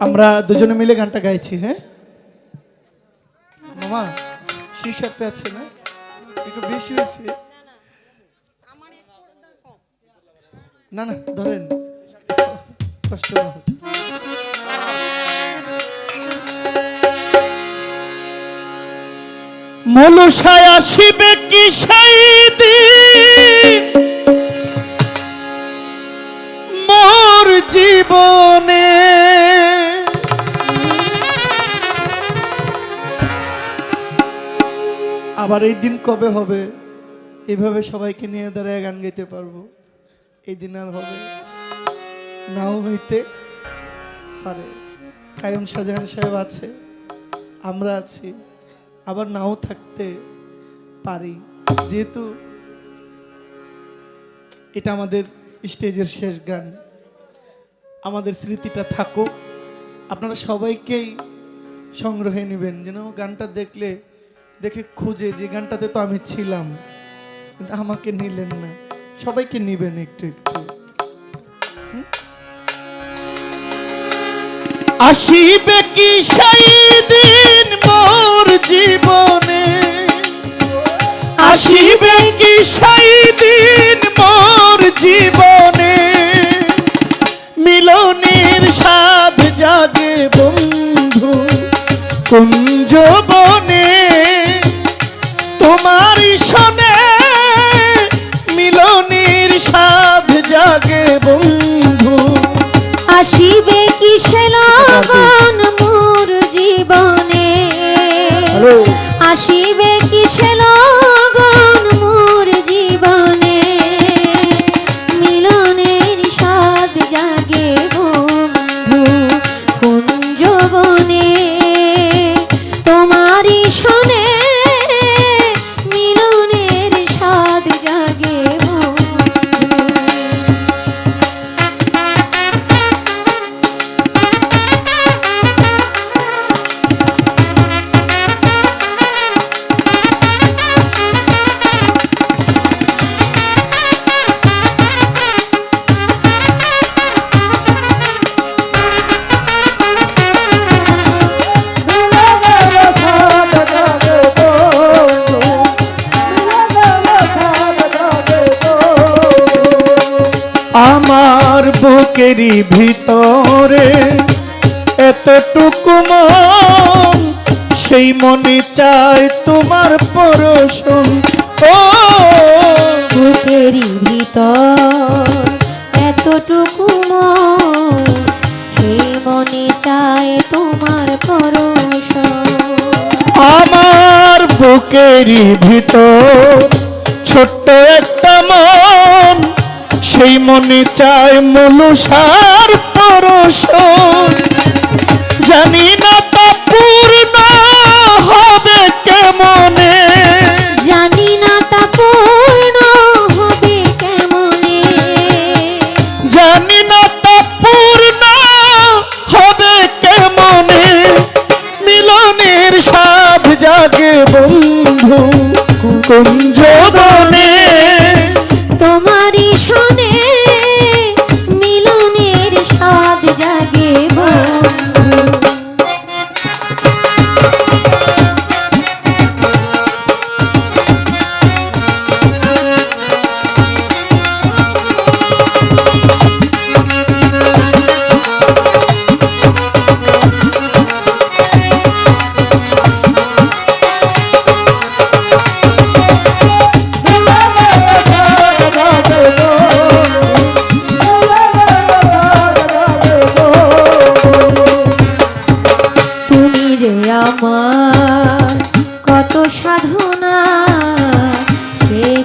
আমরা দুজনে মিলে গানটা গাইছি হ্যাঁ? মামা শীর্ষাপে আছে না? একটু বেশি হয়েছে। না না, ধরেন। কষ্ট হোক। আসিবে কি সেই মোর জীবনে আবার এই দিন কবে হবে? এভাবে সবাইকে নিয়ে দাঁড়ায় গান গাইতে পারব। এই দিন আর হবে নাও হইতে পারে। কায়ম শাহজাহান সাহেব আছে, আমরা আছি, আবার নাও থাকতে পারি। যেহেতু এটা আমাদের স্টেজের শেষ গান, আমাদের স্মৃতিটা থাকুক। আপনারা সবাইকেই সংগ্রহে নেবেন। যেন গানটা দেখলে দেখে খুঁজে যে গানটাতে তো আমি ছিলাম, কিন্তু আমাকে নিলেন না। সবাইকে নিবেন একটু একটু। আসিবে কি সেই দিন মোর জীবনে? আসিবে কি সেই দিন মোর জীবনে? মিলনের সাধ জাগে বন্ধু, কুঞ্জ আমার বুকেরই ভিতরে এতটুকু মন সেই মনে চায় তোমার পরশন। ও বুকেরই ভিতর এতটুকু মন সেই মনে চায় তোমার পরশ আমার বুকেরই ভিতর ছোট্ট একটা মন সেই মনে চায় মনুষার পরশন জানি না তা পূর্ণ হবে কেমনে। জানি না তা পূর্ণ হবে কেমনে। জানি না তা পূর্ণ হবে কেমনে। মিলনের সাধ জাগে বন্ধু কুঞ্জ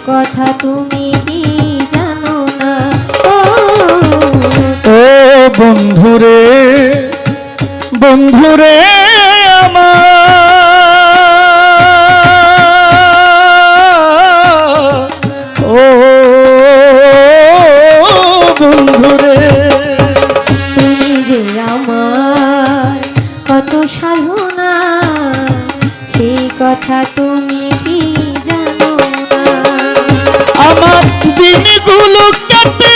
কথা তুমি কি জানো না? ও বন্ধুরে বন্ধুরে দিনগুলো কেটে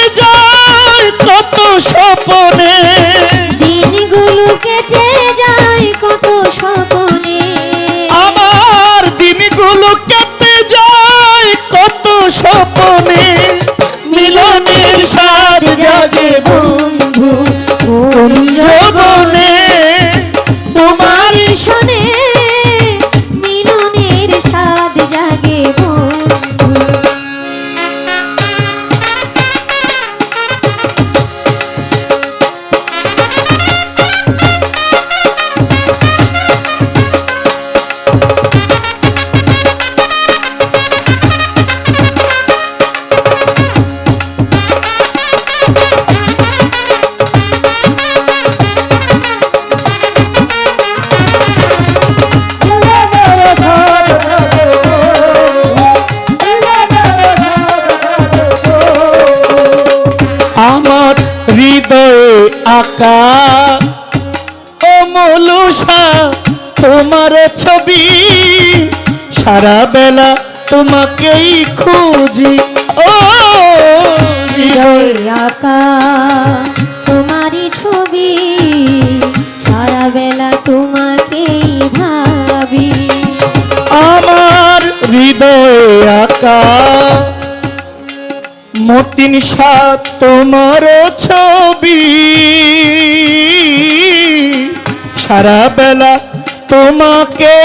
আঁকা ও মলুষা তোমার ছবি সারা বেলা তোমাকেই খুঁজি। ও আঁকা তোমারই ছবি সারা বেলা তোমাকেই ভাবি। আমার মতিন সাত তোমার ছবি। সারা বেলা তোমাকে